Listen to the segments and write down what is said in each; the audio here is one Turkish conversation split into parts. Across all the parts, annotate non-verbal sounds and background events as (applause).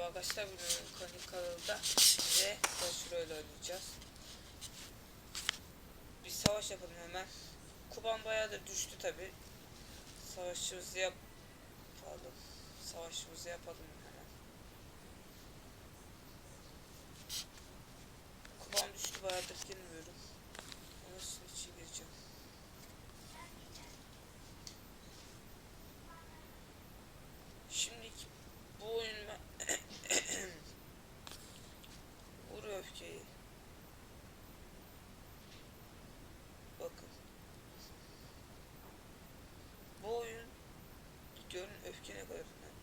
Merhaba arkadaşlar, bugün Konik kanalında size Clash Royale oynayacağız. Bir savaş yapalım hemen. Kuban bayağı da düştü tabi. Savaşımızı yap... Pardon. Savaşımızı yapalım hemen. Kuban düştü bayağıdır girmiyorum. Onun için gireceğim. Şimdi bu oyun Vur öfkeyi. Bakın. Bu oyun görün öfke ne kadar önemli.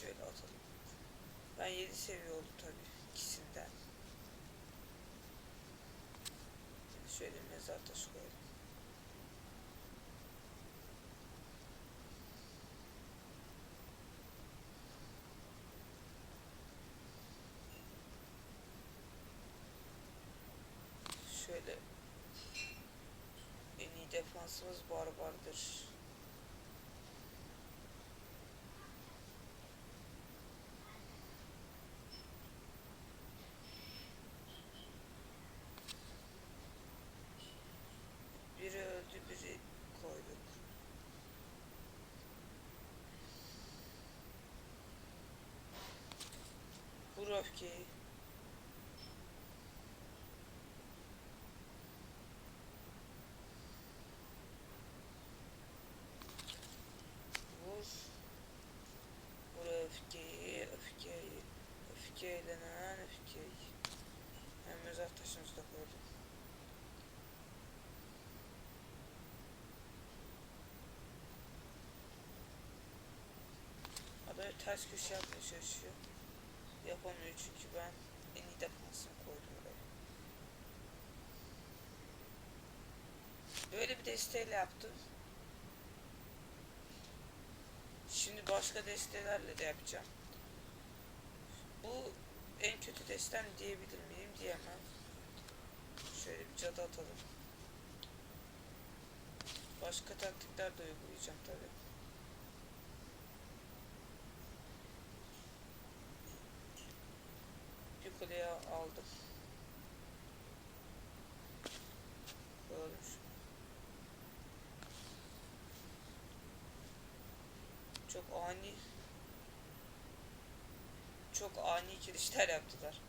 Şöyle atalım. Ben 7 seviye oldum tabi ikisinden. Şöyle mezar taşı koyalım. Şöyle en iyi defansımız barbardır. Vur öfkeyi. Vur. Vur öfkeyi, öfkeyi. Öfkelenen öfkeyi. Hem mezar taşımızı da koydum. Adaya ters köşe yapmaya çalışıyor. Yapamıyor çünkü ben en iyi defansımı koydum. Böyle bir desteğiyle yaptım. Şimdi başka destelerle de yapacağım. Bu en kötü destem diyebilir miyim? Diyemem. Şöyle bir cadı atalım. Başka taktikler de uygulayacağım tabii. Bir kuleye aldım. Şunu. Çok ani çok ani girişler yaptılar.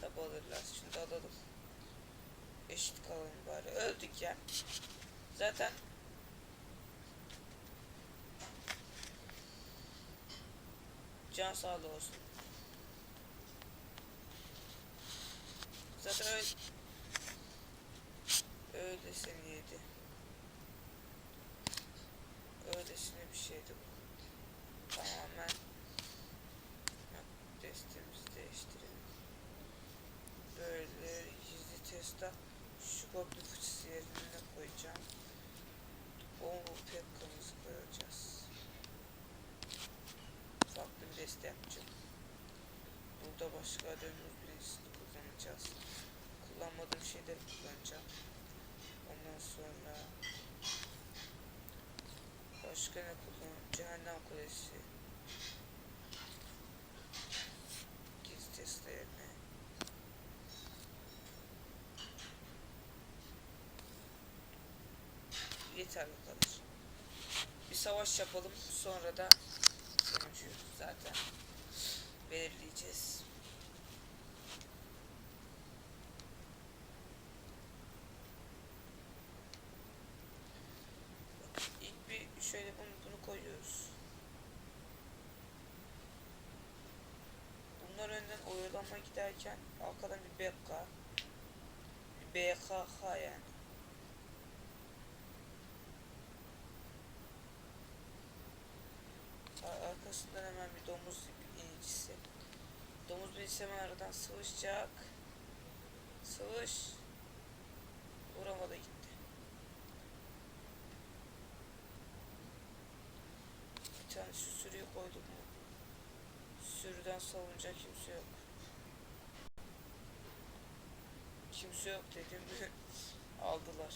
Tabi alırlar. Da alalım. Eşit kalalım bari. Öldük ya. Zaten can sağlığı olsun. Zaten öyle öyle seni yedi. Öylesine bir şeydi bu. Tamamen Bak, destemizi değiştirelim. Böyle gizli testa şu goblin fıçısı yerine koyacağım. Bomba pekkamızı koyacağız. Farklı bir deste yapacağım. Burada başka dönümüz birincisini kullanacağız. Kullanmadığım şeyleri kullanacağım. Ondan sonra başka ne kullanacağım? Cehennem Kulesi. Gizli testlerine. Yeter bu kadar. Bir savaş yapalım. Sonra da sonucu zaten belirleyeceğiz. Oyalama giderken arkadan bir BK bir BKK yani. Ar- Arkasından hemen bir domuz inicisi. Domuz binicisi hemen aradan sıvışacak. Sıvış. Vuramadı gitti. Bir tane sürüyü koyduk mu? Sürüden savunacak kimse yok. kimse yok dedim. (laughs) Aldılar.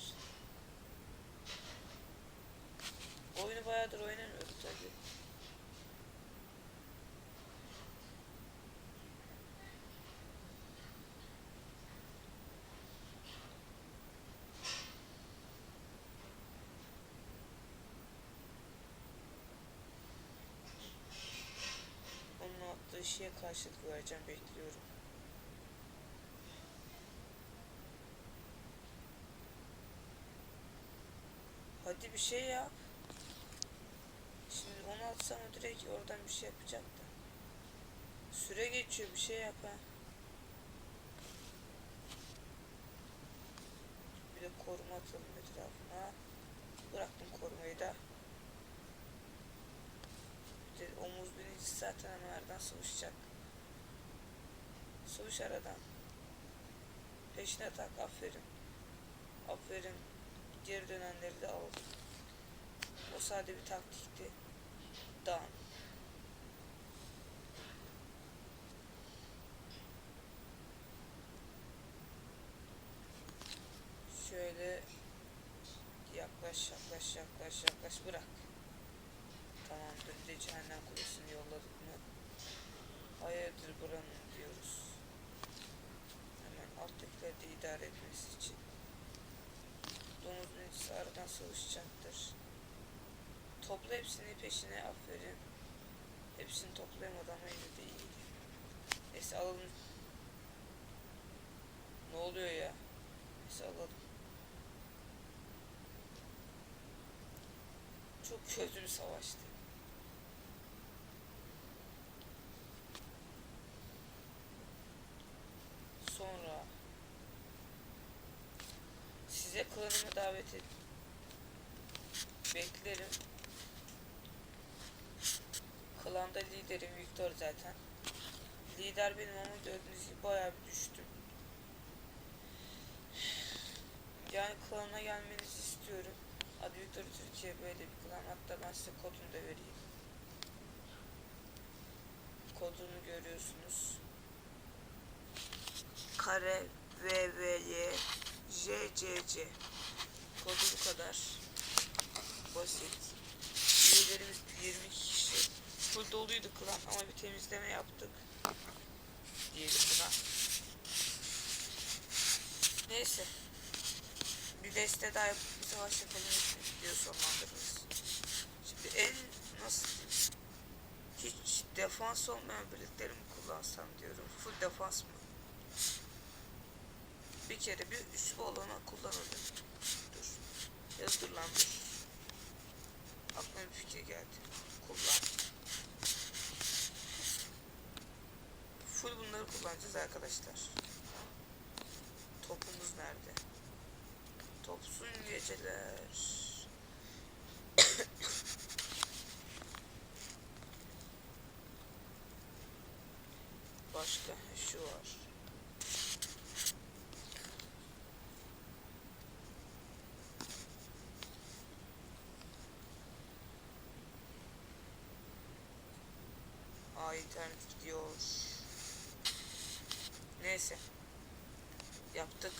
Oyunu bayağıdır oynamıyoruz tabi. Onun attığı şeye karşılık vereceğim bekliyorum. Hadi bir şey yap. Şimdi onu atsam o direkt oradan bir şey yapacak da. Süre geçiyor bir şey yap ha. Bir de koruma atalım etrafına. Bıraktım korumayı da. Bir de omuz birincisi zaten hemen aradan sıvışacak. Sıvış aradan. Peşine tak aferin. Aferin. Geri dönenleri de aldım. O sade bir taktikti. Dan. Şöyle yaklaş yaklaş yaklaş yaklaş bırak. Tamamdır. Bir de cehennem kulesini yolladık mı? Hayırdır buranın diyoruz. Hemen alttakileri de idare etmesi için. Domuz binicisi aradan savaşacaktır. Topla hepsini peşine aferin. Hepsini toplayamadı ama yine de iyiydi. Neyse alalım. Ne oluyor ya? Neyse alalım. Çok kötü bir savaştı. Sonra klanımı davet et. Beklerim. Klanda liderim Victor zaten. Lider benim ama gördüğünüz gibi bayağı düştüm. Yani klana gelmenizi istiyorum. Adı Victor Türkiye böyle bir klan. Hatta ben size kodunu da vereyim. Kodunu görüyorsunuz. Kare V V Basit. Üyelerimiz 22 kişi. Full doluydu klan ama bir temizleme yaptık. Diyelim buna. Neyse. Bir deste daha yapıp bir savaş yapalım. Video sonlandırırız. Şimdi en nasıl hiç defans olmayan birliklerimi kullansam diyorum. Full defans mı? Bir kere bir üst olana kullanalım. Dur. Ya lan dur. Aklıma bir fikir geldi. Kullan. Full bunları kullanacağız arkadaşlar. Topumuz nerede? Topsun geceler. (coughs) Başka şu var. Aa internet gidiyor. Neyse. Yaptık.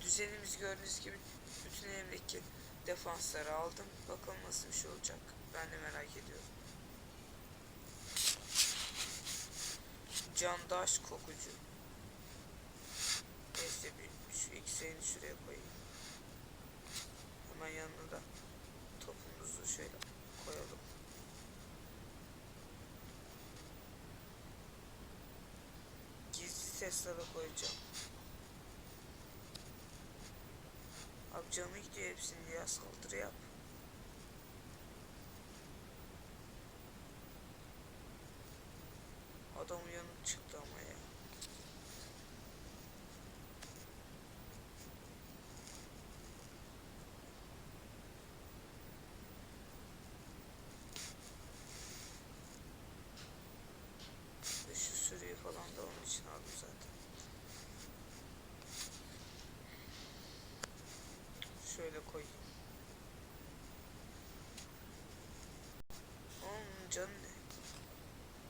Düzenimiz gördüğünüz gibi bütün elimdeki defansları aldım. Bakalım nasıl bir şey olacak. Ben de merak ediyorum. Candaş kokucu. Neyse bir şu ikisini şuraya koyayım. Hemen yanına da topumuzu şöyle koyalım. Gizli Tesla'da koyacağım. Abi canı gidiyor hepsini ya saldırı yap. Adam uyanık çıktı ama ya. Ve şu sürüyü falan da onun için aldım zaten. Şöyle koyayım. Onun canı ne?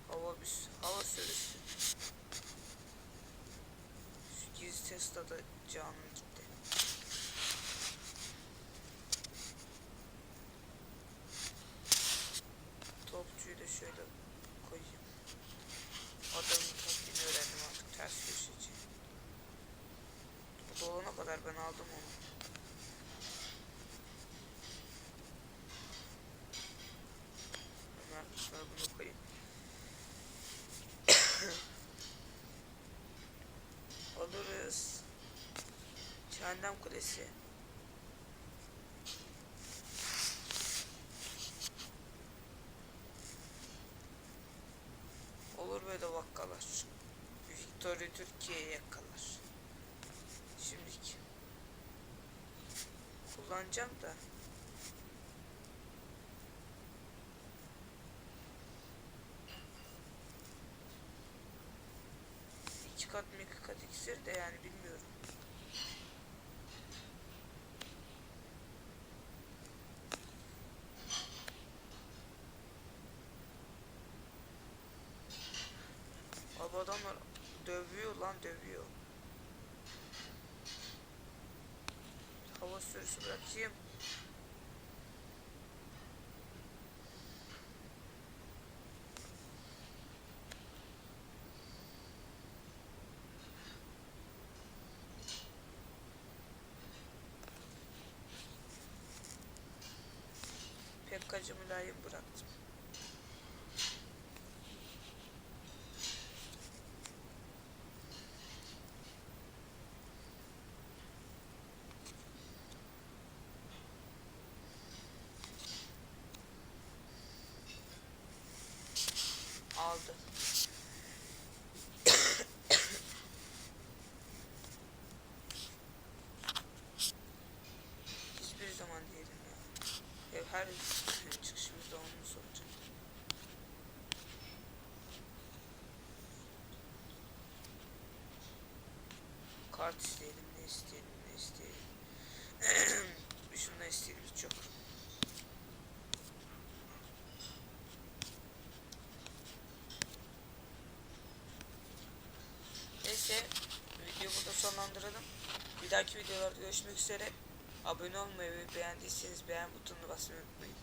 Hava bir hava sürüsü. Gizli Tesla'da canım gitti. Topçuyu da şöyle koyayım. Adamın taktiğini öğrendim artık ters köşeci. Dolana kadar ben aldım onu. Hemen şuna bunu koyayım. Cehennem Kulesi. Olur böyle vakalar. Victoria Türkiye'ye yakalar. Şimdiki. Kullanacağım da. İki kat mı iki kat iksir de yani bilmiyorum. Abi adamlar dövüyor lan dövüyor. Hava sürüsü bırakayım. Pekkacı mülayim bıraktım. Aldı. Hiçbir zaman diyelim ya. Ev her çıkışımızda olmuş olacak. Kart isteyelim, ne isteyelim, ne isteyelim. (clears throat) Şundan isteyelim çok. Neyse videoyu burada sonlandıralım. Bir dahaki videolarda görüşmek üzere. Abone olmayı ve beğendiyseniz beğen butonuna basmayı unutmayın.